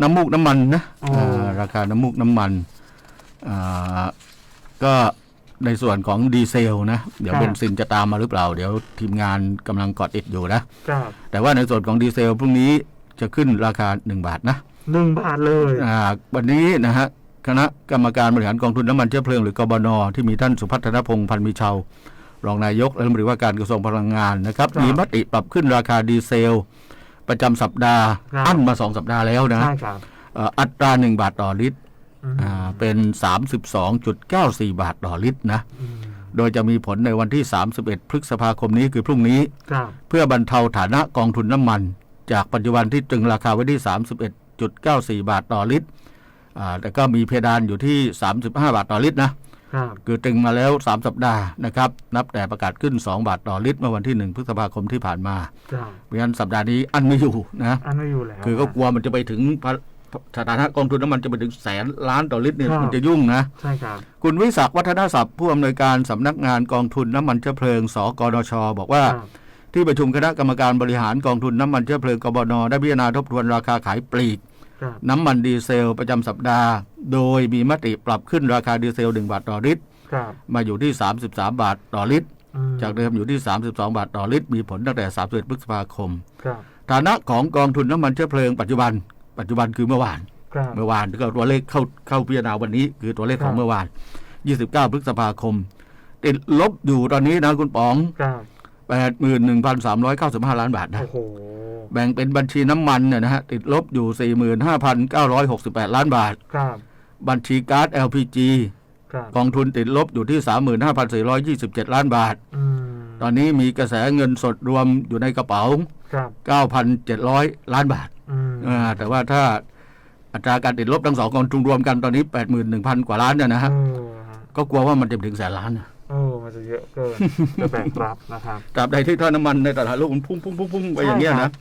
น้ำมูกน้ำมันนะอ๋ออ่าราคาน้ำมูกน้ำมันอ่าก็ในส่วนของดีเซลนะ เดี๋ยวเบนซินจะตามมาหรือเปล่า เดี๋ยวทีมงานกำลังเกาะติดอยู่นะ ครับแต่ว่าในส่วนของดีเซลพรุ่งนี้จะขึ้นราคา 1 บาทนะหนึ่งบาทเลยอ่าวันนี้นะฮะคณะกรรมการบริหารกองทุนน้ำมันเชื้อเพลิงหรือกบนที่มีท่านสุพัฒนพงษ์พันธ์มีเชาวรองนายกรัฐมนตรีว่าการกระทรวงพลังงานนะครับมีมติปรับขึ้นราคาดีเซล ประจำสัปดาห์อั้นมาสองสัปดาห์แล้วนะใช่ครับ เอ่ออัตรา1บาทต่อลิตรอืม อ่าเป็น32.94บาทต่อลิตรนะ อืมโดยจะมีผลในวันที่ 31 พฤษภาคมนี้คือพรุ่งนี้ ครับเพื่อบรรเทาฐานะกองทุนน้ำมัน จากปัจจุบันที่ตรึงราคาไว้ที่ 31.94 บาทต่อลิตรอ่าแต่ก็มีเพดานอยู่ที่ 35 บาทต่อลิตรนะ ครับคือตรึงมาแล้ว 3 สัปดาห์นะครับ นับแต่ประกาศขึ้น 2 บาทต่อลิตรเมื่อวันที่ 1 พฤษภาคมที่ผ่านมาครับเพราะฉะนั้นสัปดาห์นี้อันไม่อยู่นะอันไม่อยู่แล้วคือก็กลัวมันจะไปถึงพระสถานะกองทุนน้ำมันจะไปถึงแสนล้านต่อลิตรเนี่ยครับมันจะยุ่งนะใช่ครับคุณวิศักดิ์วัฒนศัพท์ผู้อำนวยการสำนักงานกองทุนน้ำมันเชื้อเพลิงสกนช บอกว่าครับที่ประชุมคณะกรรมการบริหารกองทุนน้ำมันเชื้อเพลิงกบนได้พิจารณาทบทวนราคาขายปลีกครับ น้ำมันดีเซลประจำสัปดาห์ โดยมีมติปรับขึ้นราคาดีเซล 1 บาทต่อลิตรครับมาอยู่ที่ 33 บาทต่อลิตรอืมจากเดิมอยู่ที่ 32 บาทต่อลิตร มีผลตั้งแต่ 31พฤษภาคมครับฐานะของกองทุนน้ำมันเชื้อเพลิงปัจจุบัน ปัจจุบันคือเมื่อวานครับเมื่อวานก็ตัวเลขเข้าเข้าพิจารณาวันนี้คือตัวเลขของครับเมื่อวาน 29 พฤษภาคม ติดลบอยู่ตอนนี้นะคุณป๋องครับ81,395 ล้านบาทนะโอ้โห แบ่งเป็นบัญชีน้ำมันเนี่ยนะฮะติดลบอยู่ 45,968 ล้านบาท ครับ บัญชีก๊าซ LPG ครับกองทุนติดลบอยู่ที่ 35,427 ล้านบาท อืมตอนนี้มีกระแสเงินสดรวมอยู่ในกระเป๋า ครับ9,700 ล้านบาทอืมอ่าแต่ว่าถ้าอัตราการติดลบทั้งสองกองทุนรวมกันตอนนี้ 81,000 กว่าล้านเนี่ยนะฮะ เออฮะก็กลัวว่ามันจะถึงแสนล้านนะเออ มันจะเยอะเกินจะแบกรับนะครับตราบใดที่ท่าน้ำมันในตลาดโลกมันพุ่งพุ่งพุ่งพุ่งไปอย่างเงี้ยใช่ครันะบ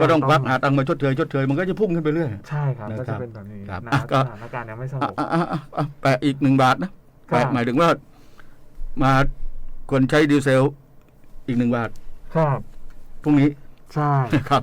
ก็ต้องควักหาตังค์มาชดเชยชดเชยมันก็จะพุ่งขึ้นไปเรื่อยใช่ครับนะก็ครัจะบเป็นแบบนี้ครับนะอะก็สถานการณ์ยังไม่สงอะบอะอะอะอะแปะอีกหนึ่งบาทนะแปะครับหมายถึงว่า มาคนใช้ดีเซลอีกหนึ่งบาท ครับพรุ่งนี้ใช่ครับ